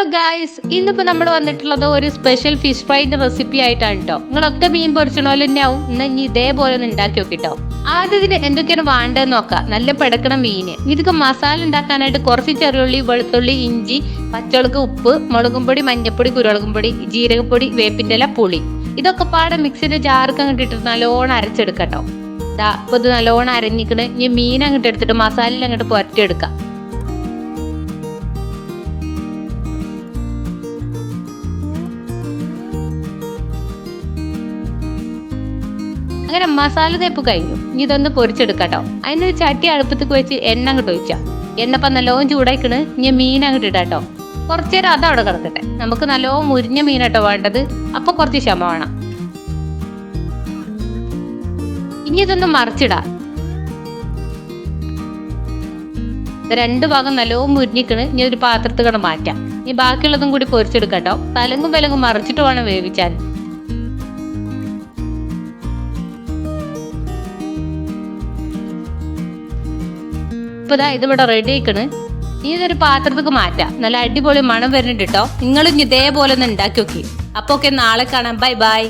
Hello guys ഇന്നിപ്പോ നമ്മൾ വന്നിട്ടുള്ളത് ഒരു സ്പെഷ്യൽ ഫിഷ് ഫ്രൈന്റെ റെസിപ്പി ആയിട്ടാണ് കേട്ടോ നിങ്ങളൊക്കെ മീൻ പൊരിച്ചണോലും തന്നെ ആവും ഇനി ഇതേപോലെ ഒന്ന് ഉണ്ടാക്കി നോക്കിട്ടോ. ആദ്യത്തിന് എന്തൊക്കെയാണ് വേണ്ടതെന്ന് നോക്കാം. നല്ല പെടക്കണ മീന് ഇതൊക്കെ മസാല ഉണ്ടാക്കാനായിട്ട് കുറച്ച് ചെറിയുള്ളി വെളുത്തുള്ളി ഇഞ്ചി പച്ചമുളക് ഉപ്പ് മുളകും പൊടി മഞ്ഞപ്പൊടി കുരുമുളകും പൊടി ജീരകപ്പൊടി വേപ്പിന്റെ ഇല പുളി. ഇതൊക്കെ പാടെ മിക്സിയുടെ ജാർക്ക് അങ്ങോട്ട് ഇട്ടിട്ട് നല്ലോണം അരച്ചെടുക്കട്ടോ ദാ ഇപ്പൊ ഇത് നല്ലോണം അരഞ്ഞിക്കണ് ഇനി മീൻ അങ്ങോട്ട് എടുത്തിട്ട് മസാലയിൽ അങ്ങോട്ട് പുരട്ടിയെടുക്കാം. അങ്ങനെ മസാല തേപ്പ് കഴിഞ്ഞു. ഇനി ഇതൊന്ന് പൊരിച്ചെടുക്കാട്ടോ. അതിനൊരു ചട്ടി അടുപ്പത്തേക്ക് വെച്ച് എണ്ണ അങ്ങോട്ട് ഒഴിച്ചാ. എണ്ണ ഇപ്പം നല്ലോണം ചൂടായിക്കണ്. ഇനി മീൻ അങ്ങോട്ട് ഇടാട്ടോ. കുറച്ചു നേരം അത് അവിടെ കിടക്കട്ടെ. നമുക്ക് നല്ലോണം മുരിഞ്ഞ മീനാട്ടോ വേണ്ടത്. അപ്പൊ കുറച്ച് ക്ഷമ വേണം. ഇനി ഇതൊന്ന് മറിച്ചിടാം. രണ്ടു ഭാഗം നല്ലോണം മുരിഞ്ഞിക്കണ്. ഇനി ഒരു പാത്രത്തിൽ കൂടെ മാറ്റാം. ഇനി ബാക്കിയുള്ളതും കൂടി പൊരിച്ചെടുക്കാട്ടോ. തലങ്ങും വിലങ്ങും മറിച്ചിട്ട് വേണം വേവിച്ചാൽ ഇപ്പൊ ഇതാ ഇത് ഇവിടെ റെഡി ആയിക്കണ്. ഇനി ഇതൊരു പാത്രത്തേക്ക് മാറ്റാം. നല്ല അടിപൊളി മണം വരുന്നുണ്ട് കേട്ടോ നിങ്ങളും ഇതേപോലെ ഒന്ന് ഉണ്ടാക്കി നോക്കി. അപ്പൊ ഒക്കെ നാളെ കാണാം. Bye bye